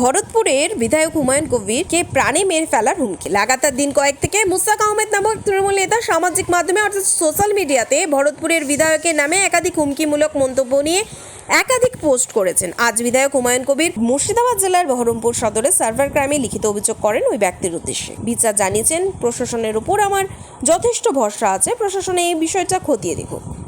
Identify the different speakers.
Speaker 1: ভরতপুরের বিধায়ক হুমায়ুন কবিরকে প্রাণে মেরে ফেলার হুমকি। লাগাতার দিন কয়েক থেকে মুস্তাক আহমেদ নামক তৃণমূল নেতা সামাজিক মাধ্যমে অর্থাৎ সোশ্যাল মিডিয়াতে ভরতপুরের বিধায়কের নামে একাধিক হুমকিমূলক মন্তব্য নিয়ে একাধিক পোস্ট করেছেন। আজ বিধায়ক হুমায়ুন কবির মুর্শিদাবাদ জেলার বহরমপুর সদরে সার্ভার ক্রাইমে লিখিত অভিযোগ করেন ওই ব্যক্তির উদ্দেশ্যে। বিচার জানিয়েছেন, প্রশাসনের উপর আমার যথেষ্ট ভরসা আছে। প্রশাসনে এই বিষয়টা খতিয়ে দেখুক।